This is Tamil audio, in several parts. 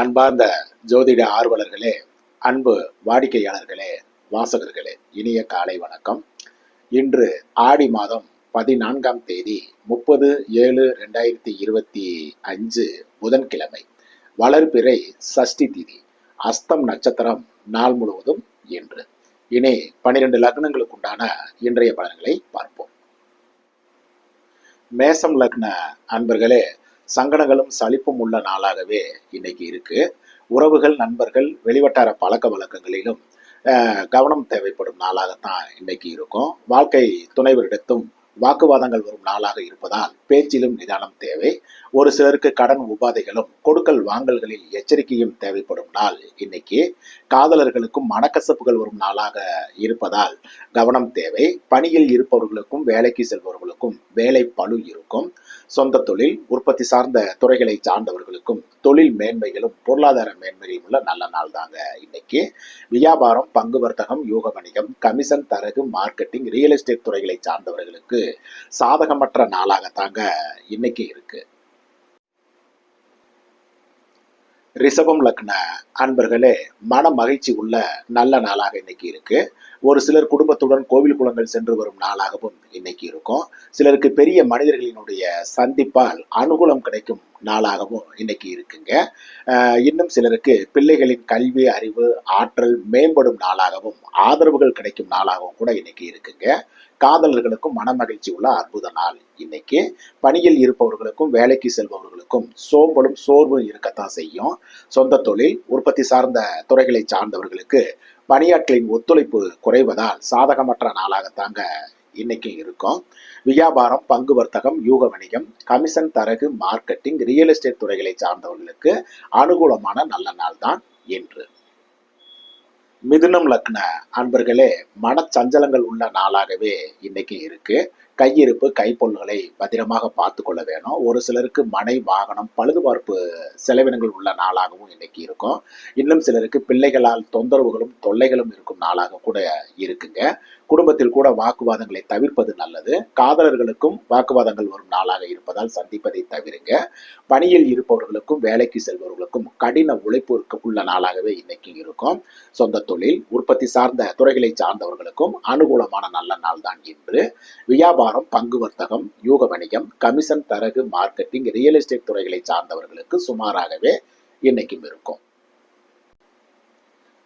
அன்பார்ந்த ஜோதிட ஆர்வலர்களே அன்பு வாடிக்கையாளர்களே வாசகர்களே இனிய காலை வணக்கம். இன்று ஆடி மாதம் பதினான்காம் தேதி முப்பது ஏழு ரெண்டாயிரத்தி இருபத்தி அஞ்சு புதன்கிழமை வளர்பிறை சஷ்டி திதி அஸ்தம் நட்சத்திரம் நாள் முழுவதும் இன்று. இனி பனிரெண்டு லக்னங்களுக்கு உண்டான இன்றைய பலன்களை பார்ப்போம். மேசம் லக்ன அன்பர்களே சங்கடங்களும் சலிப்பும் உள்ள நாளாகவே இன்னைக்கு இருக்கு. உறவுகள் நண்பர்கள் வெளிவட்டார பழக்க வழக்கங்களிலும் கவனம் தேவைப்படும் நாளாகத்தான் இன்னைக்கு இருக்கும். வாழ்க்கை துணைவரிடத்தும் வாக்குவாதங்கள் வரும் நாளாக இருப்பதால் பேச்சிலும் நிதானம் தேவை. ஒரு சிலருக்கு கடன் உபாதைகளும் கொடுக்கல் வாங்கல்களில் எச்சரிக்கையும் தேவைப்படும் நாள். இன்னைக்கு காதலர்களுக்கும் மனக்கசப்புகள் வரும் நாளாக இருப்பதால் கவனம் தேவை. பணியில் இருப்பவர்களுக்கும் வேலைக்கு செல்பவர்களுக்கும் வேலை பளு இருக்கும். சொந்த தொழில் உற்பத்தி சார்ந்த துறைகளை சார்ந்தவர்களுக்கும் தொழில் மேன்மைகளும் பொருளாதார மேன்மைகளும் உள்ள நல்ல நாள் தாங்க இன்னைக்கு. வியாபாரம் பங்கு வர்த்தகம் யோக வணிகம் கமிஷன் தரகு மார்க்கெட்டிங் ரியல் எஸ்டேட் துறைகளை சார்ந்தவர்களுக்கு சாதகமற்ற நாளாகத்தாங்க இன்னைக்கு இருக்கு. ரிஷபம் லக்ன அன்பர்களே மன மகிழ்ச்சி உள்ள நல்ல நாளாக இன்னைக்கு இருக்கு. ஒரு சிலர் குடும்பத்துடன் கோவில் குளங்கள் சென்று வரும் நாளாகவும் இன்னைக்கு இருக்கும். சிலருக்கு பெரிய மனிதர்களினுடைய சந்திப்பால் அனுகூலம் கிடைக்கும் நாளாகவும் இன்னைக்கு இருக்குங்க. அஹ் இன்னும் சிலருக்கு பிள்ளைகளின் கல்வி அறிவு ஆற்றல் மேம்படும் நாளாகவும் ஆதரவுகள் கிடைக்கும் நாளாகவும் கூட இன்னைக்கு இருக்குங்க. காதலர்களுக்கும் மனமகிழ்ச்சி உள்ள அற்புத நாள் இன்னைக்கு பணியில் இருப்பவர்களுக்கும் வேலைக்கு செல்பவர்களுக்கும் சோம்பலும் சோர்வும் இருக்கத்தான் செய்யும். சொந்த தொழில் உற்பத்தி சார்ந்த துறைகளை சார்ந்தவர்களுக்கு பணியாட்களின் ஒத்துழைப்பு குறைவதால் சாதகமற்ற நாளாகத்தாங்க இன்னைக்கு இருக்கும். வியாபாரம் பங்கு வர்த்தகம் யூக வணிகம் கமிஷன் தரகு மார்க்கெட்டிங் ரியல் எஸ்டேட் துறைகளை சார்ந்தவர்களுக்கு அனுகூலமான நல்ல நாள் தான் என்று மிதுனம் லக்ன அன்பர்களே மனச்சஞ்சலங்கள் உள்ள நாளாகவே இன்னைக்கு இருக்கு. கையிருப்பு கைப்பொருள்களை பத்திரமாக பார்த்து கொள்ள வேணும். ஒரு சிலருக்கு மனை வாகனம் பழுதுபார்ப்பு செலவினங்கள் உள்ள நாளாகவும் இன்னைக்கு இருக்கும். இன்னும் சிலருக்கு பிள்ளைகளால் தொந்தரவுகளும் தொல்லைகளும் இருக்கும் நாளாக கூட இருக்குங்க. குடும்பத்தில் கூட வாக்குவாதங்களை தவிர்ப்பது நல்லது. காதலர்களுக்கும் வாக்குவாதங்கள் வரும் நாளாக இருப்பதால் சந்திப்பதை தவிருங்க. பணியில் இருப்பவர்களுக்கும் வேலைக்கு செல்பவர்களுக்கும் கடின உழைப்பு உள்ள நாளாகவே இன்னைக்கு இருக்கும். சொந்த தொழில் உற்பத்தி சார்ந்த துறைகளை சார்ந்தவர்களுக்கும் அனுகூலமான நல்ல நாள் தான் இன்று. வியாபாரம் பங்கு வர்த்தகம் யூக வணிகம் கமிஷன் தரகு மார்க்கெட்டிங் ரியல் எஸ்டேட் துறைகளை சார்ந்தவர்களுக்கு சுமாராகவே இன்னைக்கும் இருக்கும்.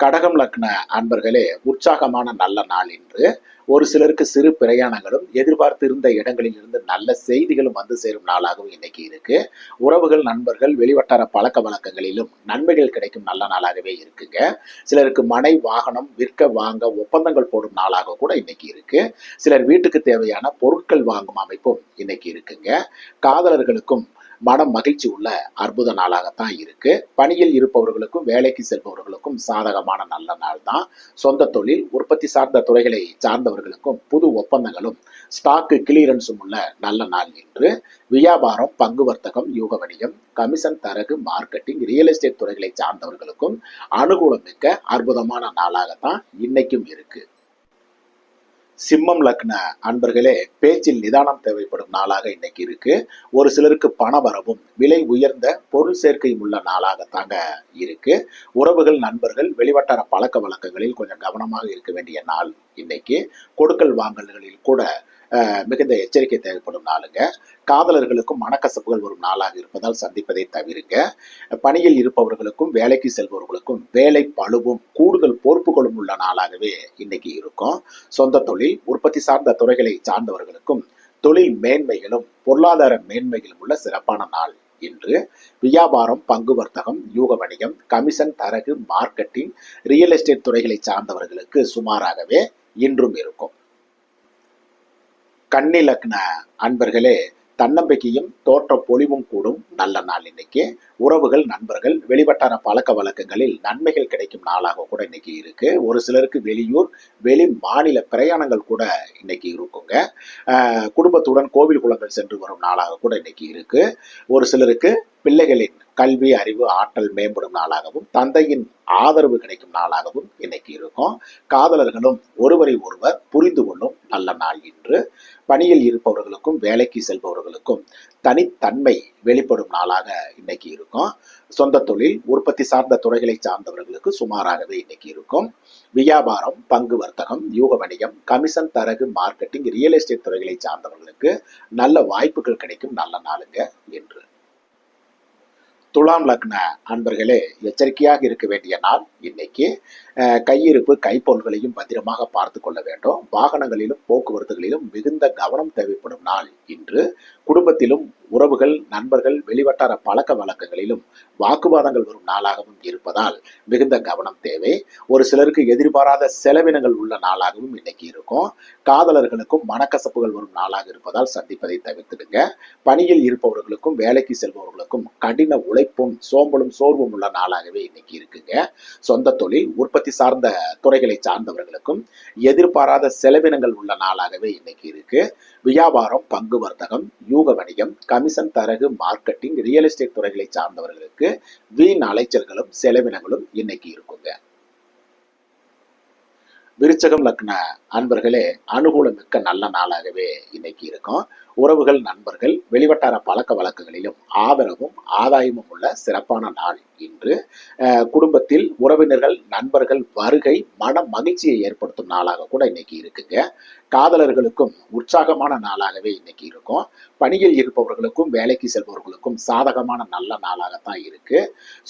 கடகம் லக்ன அன்பர்களே உற்சாகமான நல்ல நாள் இன்று. ஒரு சிலருக்கு சிறு பிரயாணங்களும் எதிர்பார்த்திருந்த இடங்களில் இருந்து நல்ல செய்திகளும் வந்து சேரும் நாளாகவும் இன்னைக்கு இருக்கு. உறவுகள் நண்பர்கள் வெளிவட்டார பழக்க வழக்கங்களிலும் நன்மைகள் கிடைக்கும் நல்ல நாளாகவே இருக்குங்க. சிலருக்கு மனை வாகனம் விற்க வாங்க ஒப்பந்தங்கள் போடும் நாளாக கூட இன்னைக்கு இருக்கு. சிலர் வீட்டுக்கு தேவையான பொருட்கள் வாங்கும் அமைப்பும் இன்னைக்கு இருக்குங்க. காதலர்களுக்கும் மனம் மகிழ்ச்சி உள்ள அற்புத நாளாகத்தான் இருக்கு. பணியில் இருப்பவர்களுக்கும் வேலைக்கு செல்பவர்களுக்கும் சாதகமான நல்ல நாள் தான். சொந்த தொழில் உற்பத்தி சார்ந்த துறைகளை சார்ந்தவர்களுக்கும் புது ஒப்பந்தங்களும் ஸ்டாக்கு கிளியரன்ஸும் உள்ள நல்ல நாள் என்று வியாபாரம் பங்கு வர்த்தகம் யூக வணிகம் கமிஷன் தரகு மார்க்கெட்டிங் ரியல் எஸ்டேட் துறைகளை சார்ந்தவர்களுக்கும் அனுகூலம் மிக்க அற்புதமான நாளாகத்தான் இன்னைக்கும் இருக்கு. சிம்மம் லக்ன அன்பர்களே பேச்சில் நிதானம் தேவைப்படும் நாளாக இன்னைக்கு இருக்கு. ஒரு சிலருக்கு பண வரவும் விலை உயர்ந்த பொருள் சேர்க்கையும் உள்ள நாளாகத்தாங்க இருக்கு. உறவுகள் நண்பர்கள் வெளிவட்டார பழக்க வழக்கங்களில் கொஞ்சம் கவனமாக இருக்க வேண்டிய நாள் இன்னைக்கு. கொடுக்கல் வாங்கல்களில் கூட மிகுந்த எச்சரிக்கை தேவைப்படும் நாளுங்க. காதலர்களுக்கும் மனக்கசப்புகள் வரும் நாளாக இருப்பதால் சந்திப்பதை தவிருங்க. பணியில் இருப்பவர்களுக்கும் வேலைக்கு செல்பவர்களுக்கும் வேலை பளுவும் கூடுதல் பொறுப்புகளும் உள்ள நாளாகவே இன்னைக்கு இருக்கும். சொந்த தொழில் உற்பத்தி சார்ந்த துறைகளை சார்ந்தவர்களுக்கும் தொழில் மேன்மைகளும் பொருளாதார மேன்மைகளும் உள்ள சிறப்பான நாள் இன்று. வியாபாரம் பங்கு வர்த்தகம் யூக வணிகம் கமிஷன் தரகு மார்க்கெட்டிங் ரியல் எஸ்டேட் துறைகளை சார்ந்தவர்களுக்கு சுமாராகவே இன்றும் இருக்கும். கண்ணிலக்ன அன்பர்களே தன்னம்பிக்கையும் தோற்ற பொலிவும் கூடும் நல்ல நாள் இன்னைக்கு. உறவுகள் நண்பர்கள் வெளிவட்டார பழக்க வழக்கங்களில் நன்மைகள் கிடைக்கும் நாளாக கூட இன்னைக்கு இருக்கு. ஒரு சிலருக்கு வெளியூர் வெளி மாநில பிரயாணங்கள் கூட இன்னைக்கு இருக்குங்க. குடும்பத்துடன் கோவில் குளங்கள் சென்று வரும் நாளாக கூட இன்னைக்கு இருக்கு. ஒரு சிலருக்கு பிள்ளைகளின் கல்வி அறிவு ஆற்றல் மேம்படும் நாளாகவும் தந்தையின் ஆதரவு கிடைக்கும் நாளாகவும் இன்னைக்கு இருக்கும். காதலர்களும் ஒருவரை ஒருவர் புரிந்து கொள்ளும் நல்ல நாள் இன்று. பணியில் இருப்பவர்களுக்கும் வேலைக்கு செல்பவர்களுக்கும் தனித்தன்மை வெளிப்படும் நாளாக இன்னைக்கு இருக்கும். சொந்த தொழில் உற்பத்தி சார்ந்த துறைகளை சார்ந்தவர்களுக்கு சுமாராகவே இன்னைக்கு இருக்கும். வியாபாரம் பங்கு வர்த்தகம் யூக வணிகம் கமிஷன் தரகு மார்க்கெட்டிங் ரியல் எஸ்டேட் துறைகளை சார்ந்தவர்களுக்கு நல்ல வாய்ப்புகள் கிடைக்கும் நல்ல நாளுங்க என்று துலாம் லக்ன அன்பர்களே எச்சரிக்கையாக இருக்க வேண்டிய நாள் இன்னைக்கு. கையிருப்பு கைப்பொருள்களையும் பத்திரமாக பார்த்து கொள்ள வேண்டும். வாகனங்களிலும் போக்குவரத்துகளிலும் மிகுந்த கவனம் தேவைப்படும் நாள் இன்று. குடும்பத்திலும் உறவுகள் நண்பர்கள் வெளிவட்டார பழக்க வழக்கங்களிலும் வாக்குவாதங்கள் வரும் நாளாகவும் இருப்பதால் மிகுந்த கவனம் தேவை. ஒரு சிலருக்கு எதிர்பாராத செலவினங்கள் உள்ள நாளாகவும் இன்னைக்கு இருக்கும். காதலர்களுக்கும் மனக்கசப்புகள் வரும் நாளாக இருப்பதால் சந்திப்பதை தவிர்த்துடுங்க. பணியில் இருப்பவர்களுக்கும் வேலைக்கு செல்பவர்களுக்கும் கடின உழை உழைப்பும் சோம்பலும் சோர்வும் உள்ள நாளாகவே இன்னைக்கு இருக்குங்க. சொந்த தொழில் உற்பத்தி சார்ந்த துறைகளை சார்ந்தவர்களுக்கும் எதிர்பாராத செலவினங்கள் உள்ள நாளாகவே இன்னைக்கு இருக்கு. வியாபாரம் பங்கு வர்த்தகம் யூக வணிகம் கமிஷன் தரகு மார்க்கெட்டிங் ரியல் எஸ்டேட் துறைகளை சார்ந்தவர்களுக்கு வீண் அலைச்சல்களும் செலவினங்களும் இன்னைக்கு இருக்குங்க. விருச்சகம் லக்ன அன்பர்களே அனுகூலமிக்க நல்ல நாளாகவே இன்னைக்கு இருக்கும். உறவுகள் நண்பர்கள் வெளிவட்டார பழக்க வழக்கங்களிலும் ஆதரவும் ஆதாயமும் உள்ள சிறப்பான நாள். இன்று குடும்பத்தில் உறவினர்கள் நண்பர்கள் வருகை மன மகிழ்ச்சியை ஏற்படுத்தும் நாளாக கூட இன்னைக்கு இருக்குங்க. காதலர்களுக்கும் உற்சாகமான நாளாகவே இன்னைக்கு இருக்கும். பணியில் இருப்பவர்களுக்கும் வேலைக்கு செல்பவர்களுக்கும் சாதகமான நல்ல நாளாகத்தான் இருக்கு.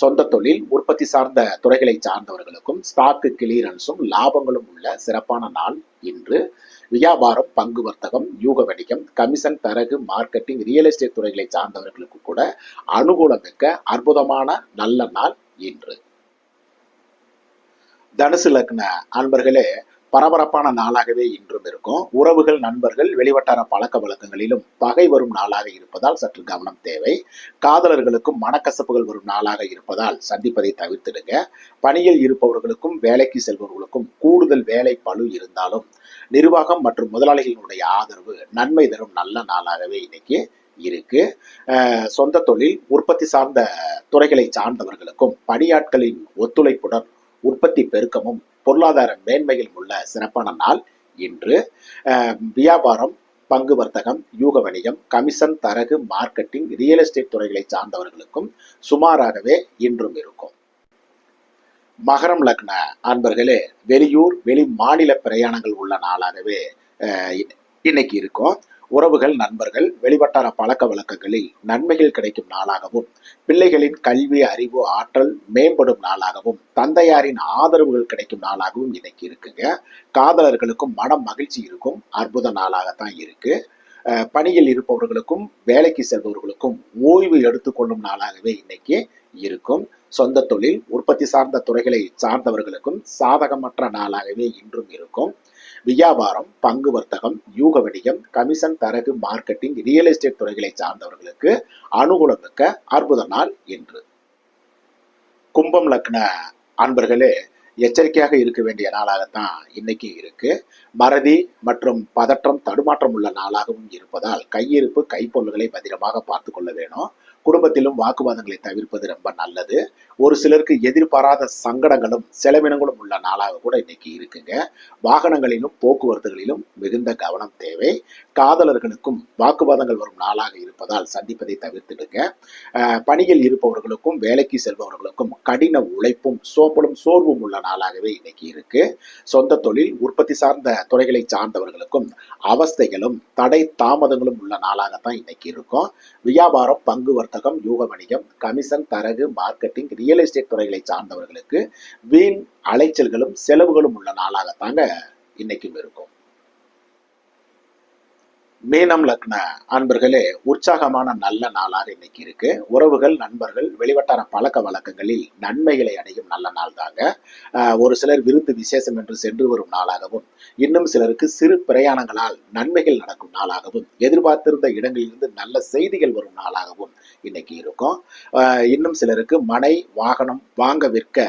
சொந்த தொழில் உற்பத்தி சார்ந்த துறைகளை சார்ந்தவர்களுக்கும் ஸ்டாக்கு கிளியரன்ஸும் லாபங்களும் உள்ள சிறப்பான நாள் இன்று. வியாபாரம் பங்கு வர்த்தகம் யூக வணிகம் கமிஷன் தரகு மார்க்கெட்டிங் ரியல் எஸ்டேட் துறைகளை சார்ந்தவர்களுக்கு கூட அனுகூலம் மிக்க அற்புதமான நல்ல நாள் இன்று. தனுசு லக்ன அன்பர்களே பரபரப்பான நாளாகவே இன்றும் இருக்கும். உறவுகள் நண்பர்கள் வெளிவட்டார பழக்க வழக்கங்களிலும் பகை வரும் நாளாக இருப்பதால் சற்று கவனம் தேவை. காதலர்களுக்கும் மனக்கசப்புகள் வரும் நாளாக இருப்பதால் சந்திப்பதை தவிர்த்திடுங்க. பணியில் இருப்பவர்களுக்கும் வேலைக்கு செல்பவர்களுக்கும் கூடுதல் வேலை பளு இருந்தாலும் நிர்வாகம் மற்றும் முதலாளிகளுடைய ஆதரவு நன்மை தரும் நல்ல நாளாகவே இன்னைக்கு இருக்கு. சொந்த தொழில் உற்பத்தி சார்ந்த துறைகளை சார்ந்தவர்களுக்கும் பணியாட்களின் ஒத்துழைப்புடன் உற்பத்தி பெருக்கமும் பொருளாதார மேன்மையில் உள்ள சிறப்பான நாள் இன்று. வியாபாரம் பங்கு வர்த்தகம் யூக வணிகம் கமிஷன் தரகு மார்க்கெட்டிங் ரியல் எஸ்டேட் துறைகளை சார்ந்தவர்களுக்கும் சுமாராகவே இன்றும் இருக்கும். மகரம் லக்ன அன்பர்களே வெளியூர் வெளி மாநில பிரயாணங்கள் உள்ள நாளாகவே இன்னைக்கு இருக்கும். உறவுகள் நண்பர்கள் வெளிவட்டார பழக்க வழக்கங்களில் நன்மைகள் கிடைக்கும் நாளாகவும் பிள்ளைகளின் கல்வி அறிவு ஆற்றல் மேம்படும் நாளாகவும் தந்தையாரின் ஆதரவுகள் கிடைக்கும் நாளாகவும் இன்னைக்கு இருக்குங்க. காதலர்களுக்கும் மனம் மகிழ்ச்சி இருக்கும் அற்புத நாளாகத்தான் இருக்கு. பணியில் இருப்பவர்களுக்கும் வேலைக்கு செல்பவர்களுக்கும் ஓய்வு எடுத்துக்கொள்ளும் நாளாகவே இன்னைக்கு இருக்கும். சொந்த தொழில் உற்பத்தி சார்ந்த துறைகளை சார்ந்தவர்களுக்கும் சாதகமற்ற நாளாகவே இன்றும் இருக்கும். வியாபாரம் பங்கு வர்த்தகம் யூக வணிகம் கமிஷன் தரகு மார்க்கெட்டிங் ரியல் எஸ்டேட் துறைகளை சார்ந்தவர்களுக்கு அனுகூலமிக்க அற்புத நாள் என்று கும்பம் லக்ன அன்பர்களே எச்சரிக்கையாக இருக்க வேண்டிய நாளாகத்தான் இன்னைக்கு இருக்கு. மறதி மற்றும் பதற்றம் தடுமாற்றம் உள்ள நாளாகவும் இருப்பதால் கையிருப்பு கைப்பொருள்களை பத்திரமாக பார்த்து கொள்ள வேணும். குடும்பத்திலும் வாக்குவாதங்களை தவிர்ப்பது ரொம்ப நல்லது. ஒரு சிலருக்கு எதிர்பாராத சங்கடங்களும் செலவினங்களும் உள்ள நாளாக கூட இன்னைக்கு இருக்குங்க. வாகனங்களிலும் போக்குவரத்துகளிலும் மிகுந்த கவனம் தேவை. காதலர்களுக்கும் வாக்குவாதங்கள் வரும் நாளாக இருப்பதால் சந்திப்பதை தவிர்த்துடுங்க. பணியில் இருப்பவர்களுக்கும் வேலைக்கு செல்பவர்களுக்கும் கடின உழைப்பும் சோம்பலும் சோர்வும் உள்ள நாளாகவே இன்னைக்கு இருக்கு. சொந்த தொழில் உற்பத்தி சார்ந்த துறைகளை சார்ந்தவர்களுக்கும் அவஸ்தைகளும் தடை தாமதங்களும் உள்ள நாளாகத்தான் இன்னைக்கு இருக்கும். வியாபாரம் பங்கு வர்த்தகம் யூக வணிகம் கமிஷன் தரகு மார்க்கெட்டிங் ரியல் எஸ்டேட் துறைகளை சார்ந்தவர்களுக்கு வீண் அலைச்சல்களும் செலவுகளும் உள்ள நாளாகத்தாங்க இன்னைக்கும் இருக்கும். மீனம் லக்ன அன்பர்களே உற்சாகமான நல்ல நாளாக இன்னைக்கு இருக்கு. உறவுகள் நண்பர்கள் வெளிவட்டார பழக்க வழக்கங்களில் நன்மைகளை அடையும் நல்ல நாள் தாங்க. ஒரு சிலர் விருந்து விசேஷம் என்று சென்று வரும் நாளாகவும் இன்னும் சிலருக்கு சிறு பிரயாணங்களால் நன்மைகள் நடக்கும் நாளாகவும் எதிர்பார்த்திருந்த இடங்களிலிருந்து நல்ல செய்திகள் வரும் நாளாகவும் இன்னைக்கு இருக்கும். இன்னும் சிலருக்கு மனை வாகனம் வாங்க விற்க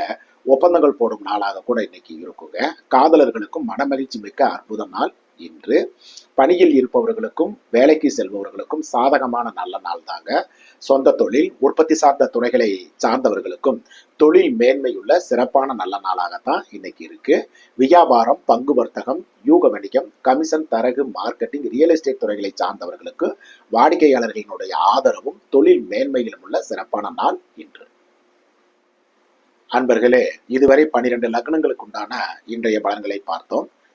ஒப்பந்தங்கள் போடும் நாளாக கூட இன்னைக்கு இருக்குங்க. காதலர்களுக்கும் மனமகிழ்ச்சி மிக்க அற்புத நாள். இன்று பணியில் இருப்பவர்களுக்கும் வேலைக்கு செல்பவர்களுக்கும் சாதகமான நல்ல நாள் தாங்க. சொந்த தொழில் உற்பத்தி சார்ந்த துறைகளை சார்ந்தவர்களுக்கும் தொழில் மேன்மையுள்ள சிறப்பான நல்ல நாளாகத்தான் இன்னைக்கு இருக்கு. வியாபாரம் பங்கு வர்த்தகம் யூக வணிகம் கமிஷன் தரகு மார்க்கெட்டிங் ரியல் எஸ்டேட் துறைகளை சார்ந்தவர்களுக்கு வாடிக்கையாளர்களினுடைய ஆதரவும் தொழில் மேன்மையிலும் உள்ள சிறப்பான நாள் இன்று. அன்பர்களே இதுவரை பனிரெண்டு லக்னங்களுக்கு உண்டான இன்றைய பலன்களை பார்த்தோம்.